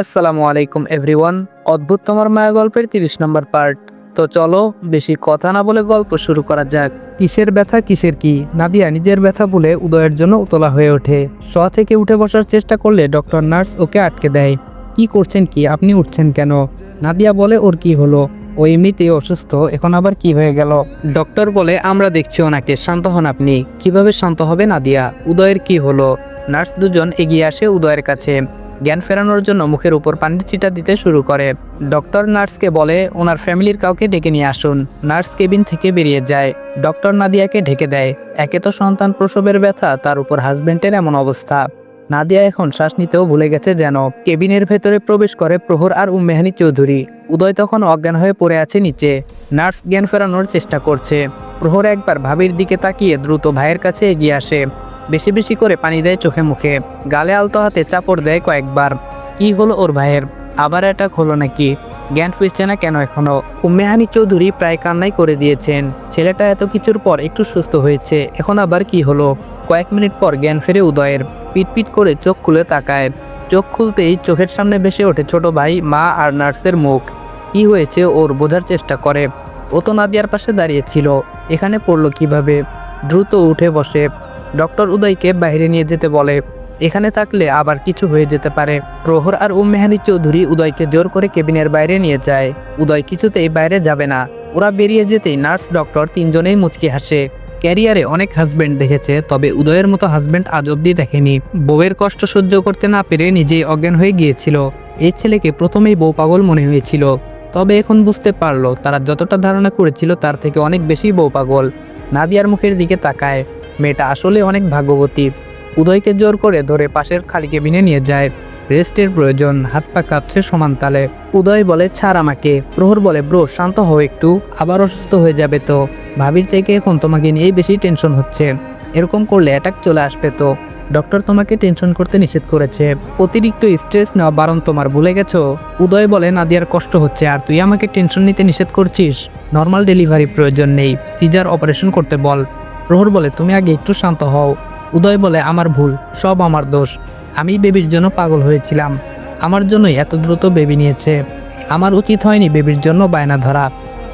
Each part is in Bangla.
আসসালামু আলাইকুম, এভরিওয়ান। অদ্ভুত তোমার মায়া গল্পের তিরিশ নম্বর পার্ট। তো চলো, বেশি কথা না বলে গল্প শুরু করা যাক। কিসের ব্যথা, কিসের কি? নাদিয়া নিজের ব্যথা বলে উদয়ের জন্য উতলা হয়ে ওঠে। শ থেকে উঠে বসার চেষ্টা করলে ডক্টর নার্স ওকে আটকে দেয়। কি করছেন কি? আপনি উঠছেন কেন? নাদিয়া বলে, ওর কি হলো? ও এমনিতেই অসুস্থ, এখন আবার কি হয়ে গেল? ডক্টর বলে, আমরা দেখছি ওনাকে, শান্ত হন আপনি। কীভাবে শান্ত হবে নাদিয়া? উদয়ের কি হলো? নার্স দুজন এগিয়ে আসে উদয়ের কাছে। জ্ঞান ফেরানোর জন্য মুখের উপর পানির চিটা দিতে শুরু করে। ডক্টর নার্সকে বলে, ওনার ফ্যামিলির কাউকে ডেকে নিয়ে আসুন। নার্স কেবিন থেকে বেরিয়ে যায়। ডক্টর নাদিয়াকে ঢেকে দেয়। একে তো সন্তান প্রসবের ব্যথা, তার উপর হাজব্যান্ডের এমন অবস্থা। নাদিয়া এখন শ্বাস নিতেও ভুলে গেছে যেন। কেবিনের ভেতরে প্রবেশ করে প্রহর আর উম্মেহানি চৌধুরী। উদয় তখন অজ্ঞান হয়ে পড়ে আছে নিচে। নার্স জ্ঞান ফেরানোর চেষ্টা করছে। প্রহর একবার ভাবির দিকে তাকিয়ে দ্রুত ভাইয়ের কাছে এগিয়ে আসে। বেশি বেশি করে পানি দেয় চোখে মুখে। গালে আলতো হাতে চাপড় দেয় কয়েকবার। কি হলো ওর ভাইয়ের? আবার অ্যাটাক হলো নাকি? জ্ঞান ফিরছে না কেন এখনও? উম্মেহানি চৌধুরী প্রায় কান্নাই করে দিয়েছেন। ছেলেটা এত কিছুর পর একটু সুস্থ হয়েছে। এখন আবার কি হলো? কয়েক মিনিট পর জ্ঞান ফেরে উদয়ের। পিটপিট করে চোখ খুলে তাকায়। চোখ খুলতেই চোখের সামনে ভেসে ওঠে ছোট ভাই, মা আর নার্সের মুখ। কি হয়েছে ওর বোঝার চেষ্টা করে। ও তো নাদিয়ার পাশে দাঁড়িয়েছিল এখানে পড়ল কীভাবে? দ্রুত উঠে বসে। ডক্টর উদয়কে বাইরে নিয়ে যেতে বলে। এখানে থাকলে আবার কিছু হয়ে যেতে পারে। প্রহর আর উম্মেহানি চৌধুরী উদয়কে জোর করে কেবিনের বাইরে নিয়ে যায়। উদয় কিছুতেই বাইরে যাবে না। ওরা বেরিয়ে যেতেই নার্স, ডক্টর তিনজনেই মুচকি হাসে। ক্যারিয়ারে অনেক হাজব্যান্ড দেখেছে, তবে উদয়ের মতো হাজব্যান্ড আজ অব্দি দেখেনি। বউয়ের কষ্ট সহ্য করতে না পেরে নিজেই অজ্ঞান হয়ে গিয়েছিল। এই ছেলেকে প্রথমেই বউ পাগল মনে হয়েছিল। তবে এখন বুঝতে পারল, তারা যতটা ধারণা করেছিল তার থেকে অনেক বেশি বউ পাগল। নাদিয়ার মুখের দিকে তাকায়। মেয়েটা আসলে অনেক ভাগ্যবতী। উদয়কে জোর করে ধরে পাশের খালি কেবিনে নিয়ে যায়। রেস্টের প্রয়োজন, হাত পা কাঁপছে সমান তালে। উদয় বলে, ছাড় আমাকে। প্রহর বলে, ব্রো, শান্ত হও একটু, আবার অসুস্থ হয়ে যাবে তো। ভাবির থেকে এখন তোমাকে নিয়েই বেশি টেনশন হচ্ছে। এরকম করলে অ্যাটাক চলে আসবে তো। ডক্টর তোমাকে টেনশন করতে নিষেধ করেছে। অতিরিক্ত স্ট্রেস নেওয়া বারণ তোমার, ভুলে গেছো? উদয় বলে, নাদিয়ার কষ্ট হচ্ছে, আর তুই আমাকে টেনশন নিতে নিষেধ করছিস? নর্মাল ডেলিভারি প্রয়োজন নেই। সিজার অপারেশন করতে বল। প্রহর বলে, তুমি আগে একটু শান্ত হও। উদয় বলে, আমার ভুল, সব আমার দোষ। আমি বেবির জন্য পাগল হয়েছিলাম। আমার জন্যই এত দ্রুত বেবি নিয়েছে। আমার উচিত হয়নি বেবির জন্য বায়না ধরা।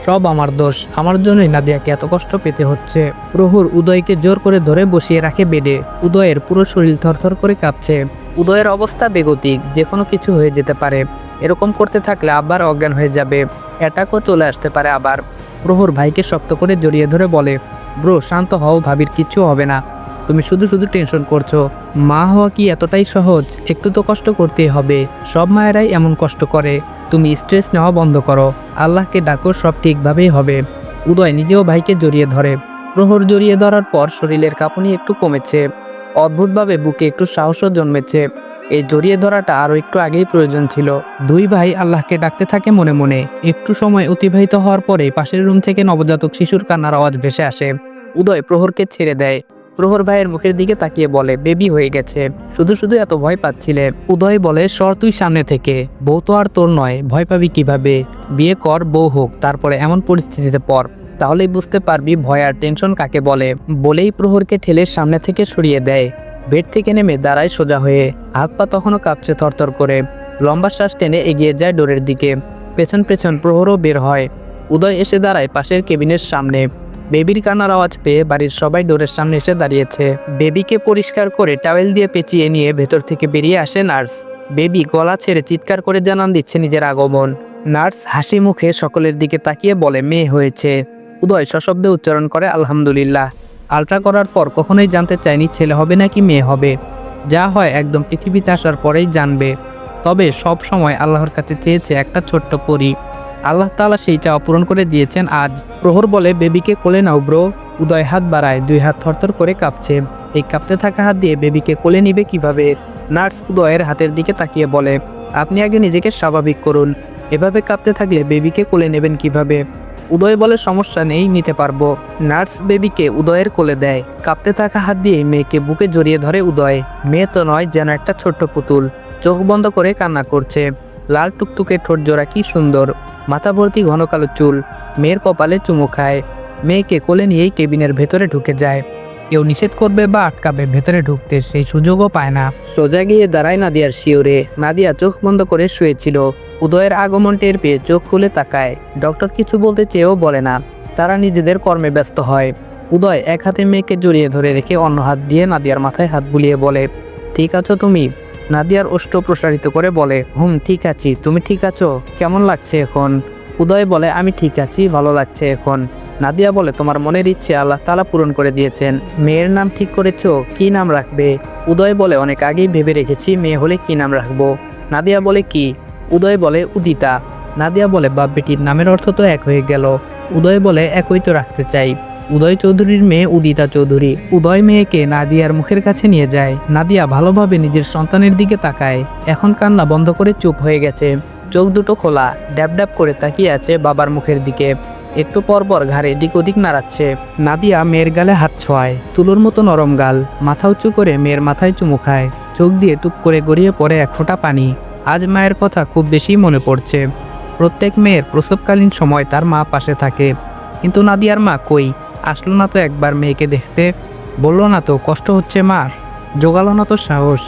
সব আমার দোষ। আমার জন্যই নাদিয়াকে এত কষ্ট পেতে হচ্ছে। প্রহুর উদয়কে জোর করে ধরে বসিয়ে রাখে বেডে। উদয়ের পুরো শরীর থরথর করে কাঁপছে। উদয়ের অবস্থা বেগতিক, যে কোনো কিছু হয়ে যেতে পারে। এরকম করতে থাকলে আবার অজ্ঞান হয়ে যাবে। অ্যাটাকও চলে আসতে পারে আবার। প্রহর ভাইকে শক্ত করে জড়িয়ে ধরে বলে ব্রো, শান্ত হও ভাবির, কিচ্ছু হবে না। তুমি শুধু শুধু টেনশন করছ। মা হওয়া কি এতটাই সহজ? একটু তো কষ্ট করতেই হবে। সব মায়েরাই এমন কষ্ট করে। তুমি স্ট্রেস নেওয়া বন্ধ করো। আল্লাহকে ডাকো, সব ঠিকভাবেই হবে। উদয় নিজেও ভাইকে জড়িয়ে ধরে। প্রহর জড়িয়ে ধরার পর শরীরের কাঁপুনি একটু কমেছে। অদ্ভুতভাবে বুকে একটু সাহসও জন্মেছে। এই জড়িয়ে ধরাটা আরও একটু আগেই প্রয়োজন ছিল। দুই ভাই আল্লাহকে ডাকতে থাকে মনে মনে। একটু সময় অতিবাহিত হওয়ার পরে পাশের রুম থেকে নবজাতক শিশুর কান্নার আওয়াজ ভেসে আসে। উদয় প্রহরকে ছেড়ে দেয়। প্রহর ভাইয়ের মুখের দিকে তাকিয়ে বলে, বেবি হয়ে গেছে। শুধু শুধু এত ভয় পাচ্ছিলে। উদয় বলে, সর তুই সামনে থেকে। বউ তো আর তোর নয়। ভয় পাবি কীভাবে? বিয়ে কর, বউ হোক, তারপরে এমন পরিস্থিতিতে পর। তাহলেই বুঝতে পারবি ভয় আর টেনশন কাকে বলে। বলেই প্রহরকে ঠেলে সামনে থেকে সরিয়ে দেয়। বেড থেকে নেমে দাঁড়ায় সোজা হয়ে। হাত পা তখনও কাঁপছে থরথর করে। লম্বা শ্বাস টেনে এগিয়ে যায় ডোরের দিকে। পেছন পেছন প্রহরও বের হয়। উদয় এসে দাঁড়ায় পাশের কেবিনের সামনে। বেবির কান্নার আওয়াজ পেয়ে বাড়ির সবাই ডোরের সামনে এসে দাঁড়িয়েছে। বেবিকে পরিষ্কার করে টাওয়েল দিয়ে পেঁচিয়ে নিয়ে ভেতর থেকে বেরিয়ে আসে নার্স। বেবি গলা ছেড়ে চিৎকার করে জানান দিচ্ছে নিজের আগমন। নার্স হাসি মুখে সকলের দিকে তাকিয়ে বলে, মেয়ে হয়েছে। উদয় সশব্দে উচ্চারণ করে, আলহামদুলিল্লাহ। আলট্রা করার পর কখনোই জানতে চায়নি ছেলে হবে নাকি মেয়ে হবে। যা হয় একদম পৃথিবীতে আসার পরেই জানবে। তবে সব সময় আল্লাহর কাছে চেয়েছে একটা ছোট্ট পরী। আল্লাহ তাআলা সেই চাওয়া পূরণ করে দিয়েছেন আজ। প্রহর বলে, বেবিকে কোলে নাও ব্রো। উদয় হাত বাড়ায়, দুই হাত থরথর করে কাঁপছে। এই কাঁপতে থাকা হাত দিয়ে বেবিকে কোলে নিবে কীভাবে? নার্স উদয়ের হাতের দিকে তাকিয়ে বলে, আপনি আগে নিজেকে স্বাভাবিক করুন। এভাবে কাঁপতে থাকলে বেবিকে কোলে নেবেন কীভাবে? উদয় বলে সমস্যা নেই, নিতে পারব। নার্স বেবিকে উদয়ের কোলে দেয়। কাঁপতে থাকা হাত দিয়ে মেয়েকে বুকে জড়িয়ে ধরে উদয়। মেয়ে তো নয়, যেন একটা ছোট্ট পুতুল। চোখ বন্ধ করে কান্না করছে। লাল টুকটুকে ঠোঁট জোড়া কি সুন্দর। মাথা ভর্তি ঘন কালো চুল। মেয়ের কপালে চুমু খায়। মেয়েকে কোলে নিয়েই কেবিনের ভেতরে ঢুকে যায়। কেউ নিষেধ করবে বা আটকাবে, ভেতরে ঢুকতে সেই সুযোগও পায় না। সোজা গিয়ে দাঁড়ায় নাদিয়ার শিওরে। নাদিয়া চোখ বন্ধ করে শুয়েছিল। উদয়ের আগমন টের পেয়ে চোখ খুলে তাকায়। ডক্টর কিছু বলতে চেয়েও বলে না। তারা নিজেদের কর্মে ব্যস্ত হয়। উদয় এক হাতে মেয়েকে জড়িয়ে ধরে রেখে অন্য হাত দিয়ে নাদিয়ার মাথায় হাত বুলিয়ে বলে, ঠিক আছো তুমি? নাদিয়ার ওষ্ঠ প্রসারিত করে বলে, হুম, ঠিক আছি। তুমি ঠিক আছো? কেমন লাগছে এখন? উদয় বলে, আমি ঠিক আছি, ভালো লাগছে এখন। নাদিয়া বলে, তোমার মনের ইচ্ছে আল্লাহ তালা পূরণ করে দিয়েছেন। মেয়ের নাম ঠিক করেছ? কি নাম রাখবে? উদয় বলে, অনেক আগেই ভেবে রেখেছি মেয়ে হলে কি নাম রাখব? নাদিয়া বলে, কি? উদয় বলে, উদিতা। নাদিয়া বলে বাপ বেটির নামের অর্থ তো এক হয়ে গেল। উদয় বলে, একই তো রাখতে চাই। উদয় চৌধুরীর মেয়ে উদিতা চৌধুরী। উদয় মেয়েকে নাদিয়ার মুখের কাছে নিয়ে যায়। নাদিয়া ভালোভাবে নিজের সন্তানের দিকে তাকায়। এখন কান্না বন্ধ করে চুপ হয়ে গেছে। চোখ দুটো খোলা। ড্যাব ড্যাব করে তাকিয়ে আছে বাবার মুখের দিকে। একটু পর পর ঘাড়ে এদিক ওদিক নাড়াচ্ছে। নাদিয়া মেয়ের গালে হাত ছোঁয়ায়। তুলোর মতো নরম গাল। মাথা উঁচু করে মেয়ের মাথায় চুমু খায়। চোখ দিয়ে টুক করে গড়িয়ে পড়ে এক ফোঁটা পানি। আজ মায়ের কথা খুব বেশি মনে পড়ছে। প্রত্যেক মেয়ের প্রসবকালীন সময় তার মা পাশে থাকে। কিন্তু নাদিয়ার মা কই? আসলো না তো একবার মেয়েকে দেখতে? বলল না তো, কষ্ট হচ্ছে মার জোগালো না তো সাহস।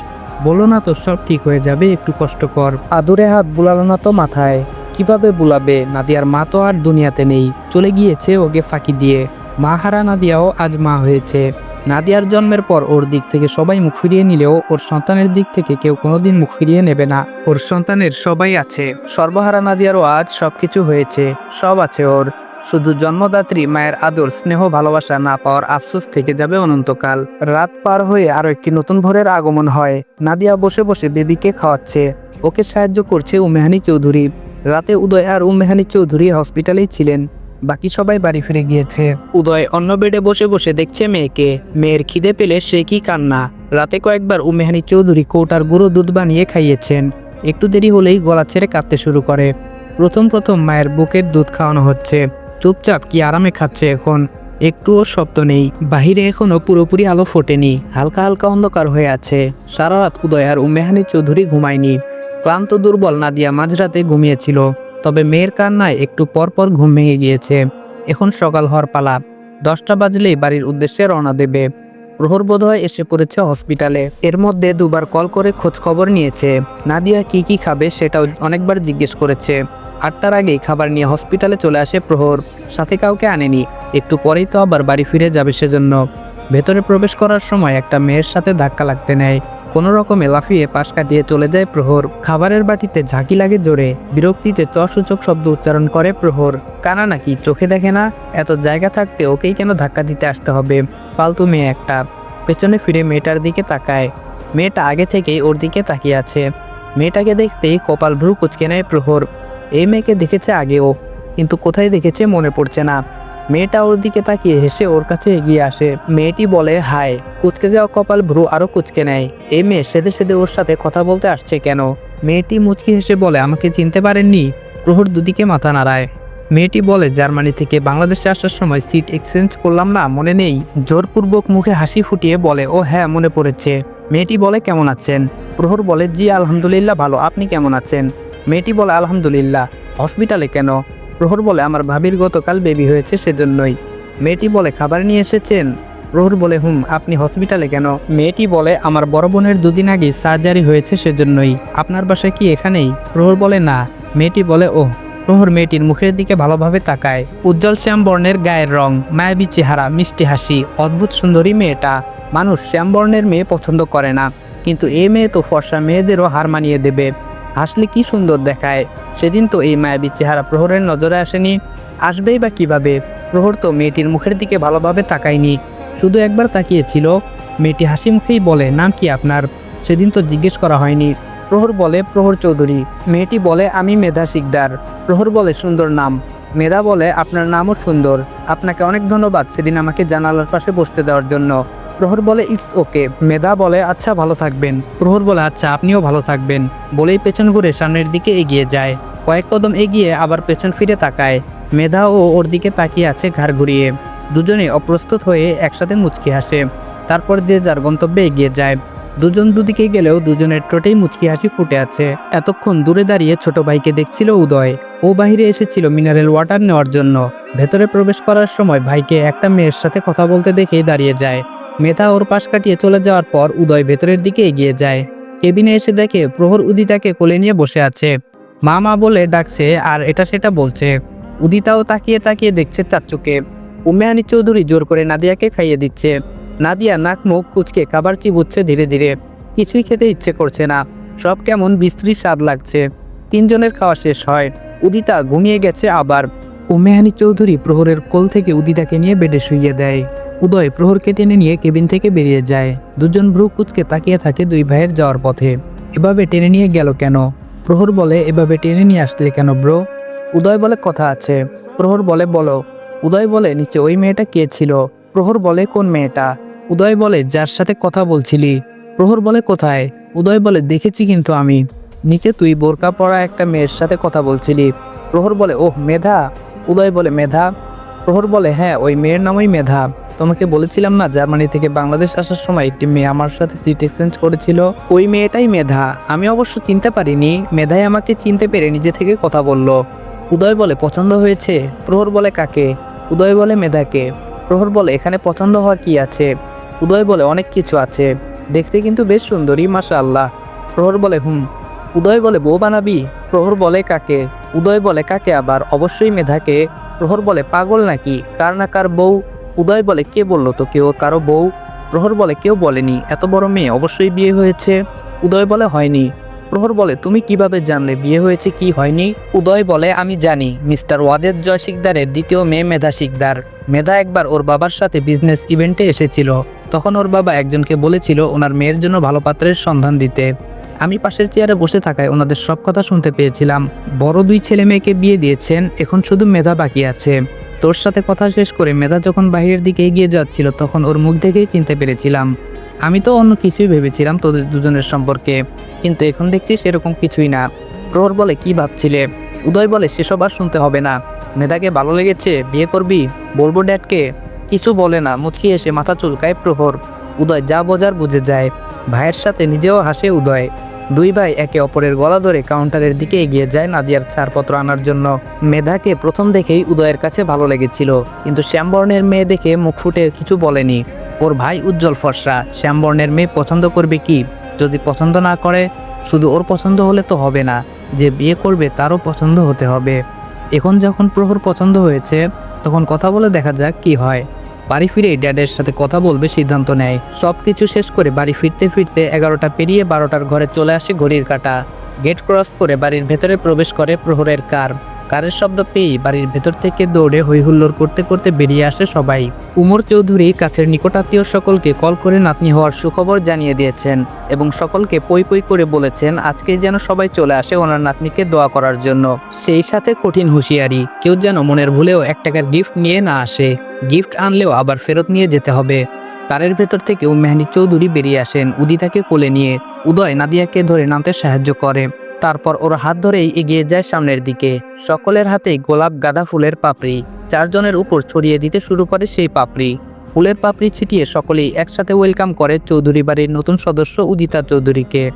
বলল না তো, সব ঠিক হয়ে যাবে, একটু কষ্ট কর। আদুরে হাত বুলালো না তো মাথায়। কীভাবে বুলাবে? নাদিয়ার মা তো আর দুনিয়াতে নেই। চলে গিয়েছে ওকে ফাঁকি দিয়ে। মা হারা নাদিয়াও আজ মা হয়েছে। নাদিয়ার জন্মের পর ওর দিক থেকে সবাই মুখ ফিরিয়ে নিলেও ওর সন্তানের দিক থেকে কেউ কোনোদিন মুখ ফিরিয়ে নেবে না। ওর সন্তানের সবাই আছে। সর্বহারা নাদিয়ারও আজ সবকিছু হয়েছে। সব আছে ওর। শুধু জন্মদাত্রী, মায়ের আদর, স্নেহ, ভালোবাসা না পাওয়ার আফসোস থেকে যাবে অনন্তকাল। রাত পার হয়ে আরও একটি নতুন ভোরের আগমন হয়। নাদিয়া বসে বসে বেবিকে খাওয়াচ্ছে। ওকে সাহায্য করছে উমেহানি চৌধুরী। রাতে উদয় আর উমেহানি চৌধুরী হসপিটালেই ছিলেন। বাকি সবাই বাড়ি ফিরে গিয়েছে। উদয় অন্য বেডে বসে বসে দেখছে মেয়েকে। মেয়ের খিদে পেলে সে কি কান্না? রাতে কয়েকবার উমেহানি চৌধুরী কৌটার গুঁড়ো দুধ বানিয়ে খাইয়েছেন। একটু দেরি হলেই গলা ছেড়ে কাঁদতে শুরু করে। প্রথম প্রথম মায়ের বুকের দুধ খাওয়ানো হচ্ছে। চুপচাপ কি আরামে খাচ্ছে এখন? একটুও শব্দ নেই। বাহিরে এখনও পুরোপুরি আলো ফোটেনি। হালকা হালকা অন্ধকার হয়ে আছে। সারা রাত উদয় আর উমেহানি চৌধুরী ঘুমায়নি। ক্লান্ত দুর্বল নাদিয়া মাঝরাতে ঘুমিয়েছিল। তবে মেয়ের কান্নায় একটু পর পর ঘুম ভেঙে গিয়েছে। এখন সকাল হওয়ার পালা। দশটা বাজলেই বাড়ির উদ্দেশ্যে রওনা দেবে। প্রহর বোধহয় এসে পড়েছে হসপিটালে। এর মধ্যে দুবার কল করে খোঁজ খবর নিয়েছে। নাদিয়া কি কি খাবে সেটাও অনেকবার জিজ্ঞেস করেছে। আটটার আগেই খাবার নিয়ে হসপিটালে চলে আসে প্রহর। সাথে কাউকে আনেনি। একটু পরেই তো আবার বাড়ি ফিরে যাবে সেজন্য। ভেতরে প্রবেশ করার সময় একটা মেয়ের সাথে ধাক্কা লাগতে নেয়। কোনো রকমে লাফিয়ে পাশ কাটিয়ে চলে যায় প্রহর। খাবারের বাটিতে ঝাঁকি লাগে জোরে। বিরক্তিতে চসূচক শব্দ উচ্চারণ করে প্রহর। কানা নাকি চোখে দেখে না? এত জায়গা থাকতে ওকেই কেন ধাক্কা দিতে আসতে হবে? ফালতু মেয়ে একটা। পেছনে ফিরে মেয়েটার দিকে তাকায়। মেয়েটা আগে থেকেই ওর দিকে তাকিয়ে আছে। মেয়েটাকে দেখতেই কপাল ভ্রু কুচকে নেয় প্রহর। এই মেয়েকে দেখেছে আগেও। কিন্তু কোথায় দেখেছে মনে পড়ছে না। মেয়েটা ওর দিকে তাকিয়ে হেসে ওর কাছে এগিয়ে আসে। মেয়েটি বলে হাই কুচকে যাওয়া কপাল ভ্রু আরও কুচকে নেয়। এই মেয়ে সেদে সেদে ওর সাথে কথা বলতে আসছে কেন? মেয়েটি মুচকি হেসে বলে, আমাকে চিনতে পারেননি? প্রহর দুদিকে মাথা নাড়ায়। মেয়েটি বলে, জার্মানি থেকে বাংলাদেশে আসার সময় সিট এক্সচেঞ্জ করলাম না, মনে নেই? জোরপূর্বক মুখে হাসি ফুটিয়ে বলে, ও হ্যাঁ মনে পড়েছে। মেয়েটি বলে, কেমন আছেন? প্রহর বলে, জি, আলহামদুলিল্লাহ ভালো। আপনি কেমন আছেন? মেয়েটি বলে, আলহামদুলিল্লাহ। হসপিটালে কেন? প্রহর বলে, আমার ভাবির গতকাল বেবি হয়েছে সেজন্যই। মেয়েটি বলে, খাবার নিয়ে এসেছেন? প্রহর বলে, হুম, আপনি হসপিটালে কেন? মেয়েটি বলে, আমার বড় বোনের দুদিন আগে সার্জারি হয়েছে সেজন্যই। আপনার বাসায় কি এখানেই? প্রহর বলে, না। মেয়েটি বলে ও প্রহর মেয়েটির মুখের দিকে ভালোভাবে তাকায়। উজ্জ্বল শ্যাম বর্ণের গায়ের রং, মায়াবী চেহারা, মিষ্টি হাসি, অদ্ভুত সুন্দরী মেয়েটা। মানুষ শ্যাম বর্ণের মেয়ে পছন্দ করে না, কিন্তু এ মেয়ে তো ফর্সা মেয়েদেরও হার মানিয়ে দেবে। হাসলে কি সুন্দর দেখায়। সেদিন তো এই মায়াবী চেহারা প্রহরের নজরে আসেনি। আসবেই বা কীভাবে? প্রহর তো মেয়েটির মুখের দিকে ভালোভাবে তাকায়নি। শুধু একবার তাকিয়েছিল। মেয়েটি হাসি মুখেই বলে, নাম কি আপনার? সেদিন তো জিজ্ঞেস করা হয়নি। প্রহর বলে, প্রহর চৌধুরী। মেয়েটি বলে, আমি মেধা শিকদার। প্রহর বলে, সুন্দর নাম। মেধা বলে, আপনার নামও সুন্দর। আপনাকে অনেক ধন্যবাদ সেদিন আমাকে জানালার পাশে বসতে দেওয়ার জন্য। প্রহর বলে, ইটস ওকে। মেধা বলে আচ্ছা ভালো থাকবেন। প্রহর বলে আচ্ছা আপনিও ভালো থাকবেন। বলেই পেছন ঘুরে সামনের দিকে এগিয়ে যায়। কয়েক কদম এগিয়ে আবার পেছন ফিরে তাকায়। মেধা ও ওর দিকে তাকিয়ে আছে ঘাড় ঘুরিয়ে। দুজনে অপ্রস্তুত হয়ে একসাথে মুচকি হাসে। তারপর যে যার গন্তব্যে এগিয়ে যায়। দুজন দুদিকে গেলেও দুজনের ঠোঁটেই মুচকি হাসি ফুটে আছে। এতক্ষণ দূরে দাঁড়িয়ে ছোট ভাইকে দেখছিল উদয়। ও বাহিরে এসেছিল মিনারেল ওয়াটার নেওয়ার জন্য। ভেতরে প্রবেশ করার সময় ভাইকে একটা মেয়ের সাথে কথা বলতে দেখেই দাঁড়িয়ে যায়। মেধা ওর পাশ কাটিয়ে চলে যাওয়ার পর উদয় ভেতরের দিকে এগিয়ে যায়। কেবিনে এসে দেখে প্রহর উদিতাকে কোলে নিয়ে বসে আছে। মা মা বলে ডাকছে আর এটা সেটা বলছে। উদিতাও তাকিয়ে তাকিয়ে দেখছে চাচ্চুকে উমেহানি চৌধুরী জোর করে নাদিয়াকে খাইয়ে দিচ্ছে। নাদিয়া নাক মুখ কুচকে খাবার চিবুচ্ছে ধীরে ধীরে। কিছুই খেতে ইচ্ছে করছে না। সব কেমন বিস্ত্রী স্বাদ লাগছে। তিনজনের খাওয়া শেষ হয়। উদিতা ঘুমিয়ে গেছে আবার। উমেহানি চৌধুরী প্রহরের কোল থেকে উদিতাকে নিয়ে বেডে শুইয়ে দেয়। উদয় প্রহরকে টেনে নিয়ে কেবিন থেকে বেরিয়ে যায়। দুজন ভ্রু কুচকে তাকিয়ে থাকে দুই ভাইয়ের যাওয়ার পথে। এভাবে টেনে নিয়ে গেল কেন? প্রহর বলে, এভাবে টেনে নিয়ে আসলে কেন ব্রো? উদয় বলে, কথা আছে। প্রহর বলে, বলো। উদয় বলে, নিচে ওই মেয়েটা কে ছিল? প্রহর বলে, কোন মেয়েটা? উদয় বলে, যার সাথে কথা বলছিলি। প্রহর বলে, কোথায়? উদয় বলে, দেখেছি কিন্তু আমি। নিচে, তুই বোরকা পরা একটা মেয়ের সাথে কথা বলছিলি। প্রহর বলে, ওহ, মেধা? উদয় বলে, মেধা? প্রহর বলে হ্যাঁ ওই মেয়ের নামই মেধা। তোমাকে বলেছিলাম না, জার্মানি থেকে বাংলাদেশ আসার সময় একটি মেয়ে আমার সাথে সিট এক্সচেঞ্জ করেছিল? ওই মেয়েটাই মেধা। আমি অবশ্য চিনতে পারিনি। মেধাই আমাকে চিনতে পেরে নিজে থেকে কথা বলল। উদয় বলে, পছন্দ হয়েছে? প্রহর বলে, কাকে? উদয় বলে, মেধাকে। প্রহর বলে, এখানে পছন্দ হওয়ার কি আছে? উদয় বলে, অনেক কিছু আছে। দেখতে কিন্তু বেশ সুন্দরী মাশা আল্লাহ প্রহর বলে, হুম। উদয় বলে, বউ বানাবি? প্রহর বলে, কাকে? উদয় বলে, কাকে আবার? অবশ্যই মেধাকে। প্রহর বলে, পাগল নাকি? কার না কার বউ? উদয় বলে, কে বলল তো কেউ কারও বউ? প্রহর বলে, কেউ বলেনি। এত বড় মেয়ে, অবশ্যই বিয়ে হয়েছে। উদয় বলে, হয়নি। প্রহর বলে, তুমি কীভাবে জানলে? বিয়ে হয়েছে কি হয়নি? উদয় বলে, আমি জানি, মিস্টার ওয়াজেদ জয় শিকদারের দ্বিতীয় মেয়ে মেধা শিকদার। মেধা একবার ওর বাবার সাথে বিজনেস ইভেন্টে এসেছিল। তখন ওর বাবা একজনকে বলেছিল, ওনার মেয়ের জন্য ভালো পাত্রের সন্ধান দিতে। আমি পাশের চেয়ারে বসে থাকায় ওনাদের সব কথা শুনতে পেয়েছিলাম। বড় দুই ছেলে মেয়েকে বিয়ে দিয়েছেন, এখন শুধু মেধা বাকি আছে। তোর সাথে কথা শেষ করে মেধা যখন বাইরের দিকে এগিয়ে যাচ্ছিল, তখন ওর মুখ দেখেই চিনতে পেরেছিলাম। আমি তো অন্য কিছুই ভেবেছিলাম তোদের দুজনের সম্পর্কে, কিন্তু এখন দেখছি সেরকম কিছুই না। প্রহর বলে, কি ভাবছিলে? উদয় বলে, সেসব আর শুনতে হবে না। মেধাকে ভালো লেগেছে, বিয়ে করবি? বলব ড্যাডকে? কিছু বলে না, মুচকি এসে মাথা চুলকায় প্রহর। উদয় যা বোঝার বুঝে যায়। ভাইয়ের সাথে নিজেও হাসে উদয়। দুই ভাই একে অপরের গলা ধরে কাউন্টারের দিকে এগিয়ে যায় নাদিয়ার ছাড়পত্র আনার জন্য। মেধাকে প্রথম দেখেই উদয়ের কাছে ভালো লেগেছিল, কিন্তু শ্যামবর্ণের মেয়ে দেখে মুখ ফুটে কিছু বলেনি। ওর ভাই উজ্জ্বল ফর্সা, শ্যামবর্ণের মেয়ে পছন্দ করবে কি? যদি পছন্দ না করে, শুধু ওর পছন্দ হলে তো হবে না, যে বিয়ে করবে তারও পছন্দ হতে হবে। এখন যখন প্রহর পছন্দ হয়েছে, তখন কথা বলে দেখা যাক কি হয়। বাড়ি ফিরে ড্যাডের সাথে কথা বলবে, সিদ্ধান্ত নেয়। সব কিছু শেষ করে বাড়ি ফিরতে ফিরতে এগারোটা পেরিয়ে বারোটার ঘরে চলে আসে ঘড়ির কাটা। গেট ক্রস করে বাড়ির ভেতরে প্রবেশ করে প্রহরের কার। কারের শব্দ পেয়ে বাড়ির ভেতর থেকে দৌড়ে হৈহুল্লোর করতে করতে বেরিয়ে আসে সবাই। উমর চৌধুরী কাছের নিকটাত্মীয় সকলকে কল করে নাতনি হওয়ার সুখবর জানিয়ে দিয়েছেন এবং সকলকে পই পই করে বলেছেন, আজকে যেন সবাই চলে আসে ওনার নাতনিকে দোয়া করার জন্য। সেই সাথে কঠিন হুঁশিয়ারি, কেউ যেন মনের ভুলেও এক টাকার গিফট নিয়ে না আসে। গিফট আনলেও আবার ফেরত নিয়ে যেতে হবে। কারের ভেতর থেকেও মেহদি চৌধুরী বেরিয়ে আসেন উদিতাকে কোলে নিয়ে। উদয় নাদিয়াকে ধরে নামতে সাহায্য করে। তারপর ওর হাত ধরেই এগিয়ে যায় সামনের দিকে। সকলের হাতে গোলাপ গাঁদা ফুলের পাপড়ি। চারজনের উপর ছড়িয়ে দিতে শুরু করে সেই পাপড়ি। ফুলের পাপড়ি ছিটিয়ে সকলেই একসাথে ওয়েলকাম করে চৌধুরী বাড়ির নতুন সদস্য উদিতা চৌধুরীকে।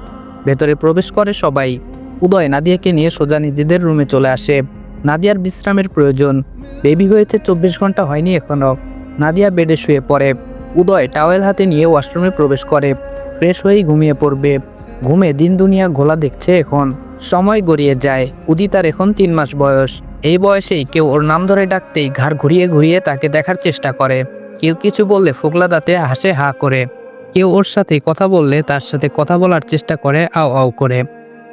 ভেতরে প্রবেশ করে সবাই। উদয় নাদিয়াকে নিয়ে সোজা নিজেদের রুমে চলে আসে। নাদিয়ার বিশ্রামের প্রয়োজন। বেবি হয়েছে চব্বিশ ঘণ্টা হয়নি এখনও নাদিয়া বেডে শুয়ে পড়ে। উদয় টাওয়েল হাতে নিয়ে ওয়াশরুমে প্রবেশ করে। ফ্রেশ হয়েই ঘুমিয়ে পড়বে। ঘুমে দিন দুনিয়া ঘোলা দেখছে এখন। সময় গড়িয়ে যায় উদিতার এখন তিন মাস বয়স। এই বয়সেই কেউ ওর নাম ধরে ডাকতেই ঘাড় ঘুরিয়ে ঘুরিয়ে তাকে দেখার চেষ্টা করে। কেউ কিছু বললে ফোকলা দাঁতে হাসে হা করে। কেউ ওর সাথে কথা বললে তার সাথে কথা বলার চেষ্টা করে, আও আও করে।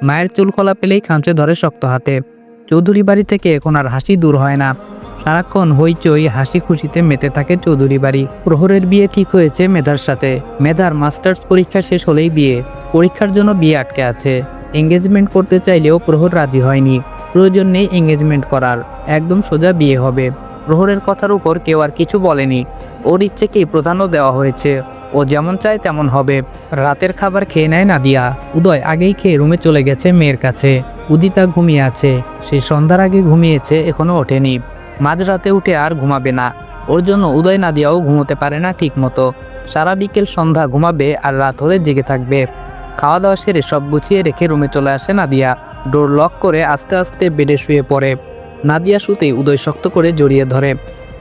মায়ের চুল খোলা পেলেই খামচে ধরে শক্ত হাতে। চৌধুরী বাড়ি থেকে এখন আর হাসি দূর হয় না। সারাক্ষণ হইচই, হাসি খুশিতে মেতে থাকে চৌধুরী বাড়ি। প্রহরের বিয়ে ঠিক হয়েছে মেধার সাথে। মেধার মাস্টার্স পরীক্ষা শেষ হলেই বিয়ে। পরীক্ষার জন্য বিয়ে আটকে আছে। এঙ্গেজমেন্ট করতে চাইলেও প্রহর রাজি হয়নি। প্রয়োজন নেই এঙ্গেজমেন্ট করার। একদম সোজা বিয়ে হবে। প্রহরের কথার উপর কেউ আর কিছু বলেনি। ওর ইচ্ছেকেই প্রাধান্য দেওয়া হয়েছে। ও যেমন চায় তেমন হবে। রাতের খাবার খেয়ে নেয় নাদিয়া। উদয় আগেই খেয়ে রুমে চলে গেছে মেয়ের কাছে। উদিতা ঘুমিয়ে আছে। সে সন্ধ্যার আগে ঘুমিয়েছে, এখনও ওঠেনি। মাঝরাতে উঠে আর ঘুমাবে না। ওর জন্য উদয় নাদিয়াও ঘুমোতে পারে না ঠিক মতো সারা বিকেল সন্ধ্যা ঘুমাবে আর রাত হলে জেগে থাকবে। খাওয়া দাওয়া সেরে সব গুছিয়ে রেখে রুমে চলে আসে নাদিয়া। ডোর লক করে আস্তে আস্তে বেডে শুয়ে পড়ে। নাদিয়া শুতেই উদয় শক্ত করে জড়িয়ে ধরে।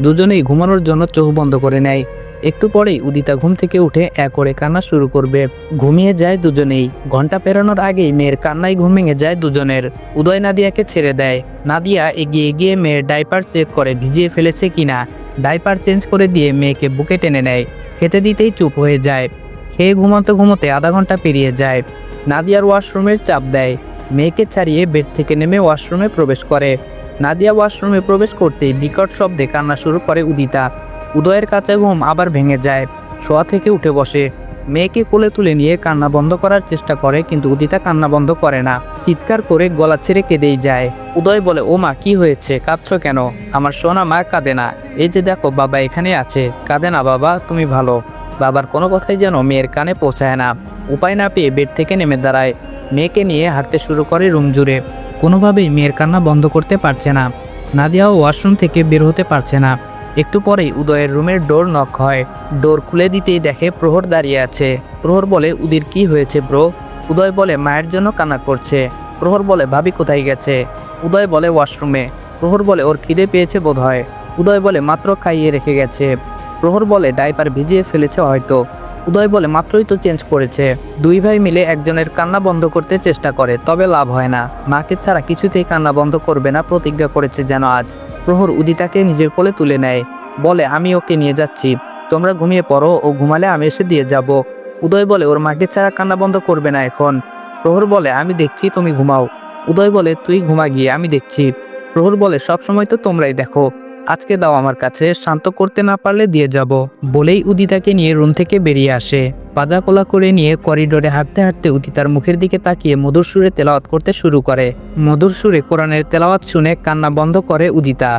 দুজনেই ঘুমানোর জন্য চোখ বন্ধ করে নেয়। একটু পরেই উদিতা ঘুম থেকে উঠে এক করে কান্না শুরু করবে। ঘুমিয়ে যায় দুজনেই। ঘণ্টা পেরানোর আগেই মেয়ের কান্নায় ঘুম ভেঙে যায় দুজনের। উদয় নাদিয়াকে ছেড়ে দেয়। নাদিয়া এগিয়ে গিয়ে মেয়ের ডাইপার চেক করে ভিজিয়ে ফেলেছে কিনা। ডাইপার চেঞ্জ করে দিয়ে মেয়েকে বুকে টেনে নেয়। খেতে দিতেই চুপ হয়ে যায়। খেয়ে ঘুমাতে ঘুমোতে আধা ঘণ্টা পেরিয়ে যায়। নাদিয়ার ওয়াশরুমের চাপ দেয়। মেয়েকে ছাড়িয়ে বেড থেকে নেমে ওয়াশরুমে প্রবেশ করে। নাদিয়া ওয়াশরুমে প্রবেশ করতেই বিকট শব্দে কান্না শুরু করে উদিতা। উদয়ের কাছে ঘুম আবার ভেঙে যায়। শোয়া থেকে উঠে বসে। মেয়েকে কোলে তুলে নিয়ে কান্না বন্ধ করার চেষ্টা করে কিন্তু উদিতা কান্না বন্ধ করে না। চিৎকার করে গলা ছেড়ে কেঁদেই যায়। উদয় বলে, ও মা, কি হয়েছে? কাঁদছো কেন? আমার সোনা মা কাঁদে না। এই যে দেখো, বাবা এখানে আছে। কাঁদে না বাবা, তুমি ভালো। বাবার কোনো কথাই যেন মেয়ের কানে পৌঁছায় না। উপায় না পেয়ে বেড থেকে নেমে দাঁড়ায়। মেয়েকে নিয়ে হাঁটতে শুরু করে রুম জুড়ে। কোনোভাবেই মেয়ের কান্না বন্ধ করতে পারছে না। নাদিয়াও ওয়াশরুম থেকে বের হতে পারছে না। একটু পরেই উদয়ের রুমের ডোর নক হয়। ডোর খুলে দিতেই দেখে প্রহর দাঁড়িয়ে আছে। প্রহর বলে, উদির, কি হয়েছে ব্রো? উদয় বলে, মায়ের জন্য কান্না করছে। প্রহর বলে, ভাবি কোথায় গেছে? উদয় বলে, ওয়াশরুমে। প্রহর বলে, ওর খিদে পেয়েছে বোধ হয় উদয় বলে, মাত্র খাইয়ে রেখে গেছে। প্রহর বলে, ডাইপার ভিজিয়ে ফেলেছে হয়তো। উদয় বলে, মাত্রই তো চেঞ্জ করেছে। দুই ভাই মিলে একজনের কান্না বন্ধ করতে চেষ্টা করে, তবে লাভ হয় না। মাকে ছাড়া কিছুতেই কান্না বন্ধ করবে না, প্রতিজ্ঞা করেছে যেন আজ। প্রহর উদিতাকে নিজের কোলে তুলে নেয়, বলে, আমি ওকে নিয়ে যাচ্ছি। তোমরা ঘুমিয়ে পড়ো, ও ঘুমালে আমি এসে দিয়ে যাব। উদয় বলে, ওর মাকে ছাড়া কান্না বন্ধ করবে না এখন। প্রহর বলে, আমি দেখছি, তুমি ঘুমাও। উদয় বলে, তুই ঘুমা গিয়ে, আমি দেখছি। প্রহর বলে সব সময় তো তোমরাই দেখো। আজকে দাও আমার কাছে, শান্ত করতে না পারলে দিয়ে যাব। বলেই উদিতাকে নিয়ে রুম থেকে বেরিয়ে আসে। বাজা কোলা করে নিয়ে করিডোরে হাঁটতে হাঁটতে উদিতার মুখের দিকে তাকিয়ে মধুর সুরে তেলাওয়াত করতে শুরু করে। মধুর সুরে কোরআনের তেলাওয়াত শুনে কান্না বন্ধ করে উদিতা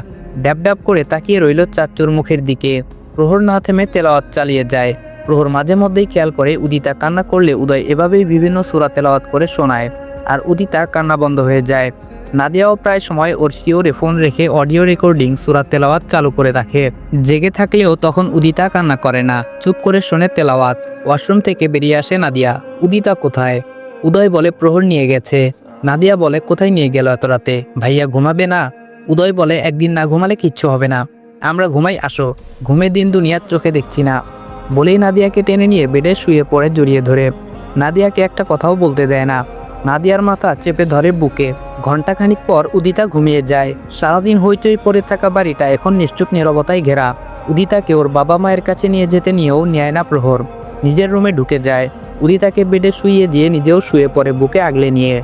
ড্যাব ড্যাব করে তাকিয়ে রইল চাচ্চুর মুখের দিকে। প্রহর না থেমে তেলাওয়াত চালিয়ে যায়। প্রহর মাঝে মধ্যেই খেয়াল করে উদিতা কান্না করলে উদয় এভাবেই বিভিন্ন সুরা তেলাওয়াত করে শোনায়। আর উদিতা কান্না বন্ধ হয়ে যায়। নাদিয়াও প্রায় সময় ওর শিওরে ফোন রেখে অডিও রেকর্ডিং, সুরাত তেলাওয়াত চালু করে রাখে। জেগে থাকলেও তখন উদিতা কান্না করে না। চুপ করে শোনে তেলাওয়াত। ওয়াশরুম থেকে বেরিয়ে আসে নাদিয়া। উদিতা কোথায়? উদয় বলে প্রহর নিয়ে গেছে। নাদিয়া বলে, কোথায় নিয়ে গেল এত রাতে? ভাইয়া ঘুমাবে না? উদয় বলে, একদিন না ঘুমালে কিচ্ছু হবে না। আমরা ঘুমাই, আসো। ঘুমে দিন দুনিয়ার চোখে দেখছি না। বলেই নাদিয়াকে টেনে নিয়ে বেডে শুয়ে পড়ে জড়িয়ে ধরে। নাদিয়াকে একটা কথাও বলতে দেয় না। নাদিয়ার মাথা চেপে ধরে বুকে। ঘন্টাখানিক পর উদিতা ঘুমিয়ে যায়। সারাদিন হইচই পড়ে থাকা বাড়িটা এখন নিশ্চুপ নিরবতায় ঘেরা। উদিতাকে ওর বাবা মায়ের কাছে নিয়ে যেতে নিয়েও নেয় না প্রহর। নিজের রুমে ঢুকে যায়। উদিতাকে বেডে শুইয়ে দিয়ে নিজেও শুয়ে পড়ে বুকে আগলে নিয়ে।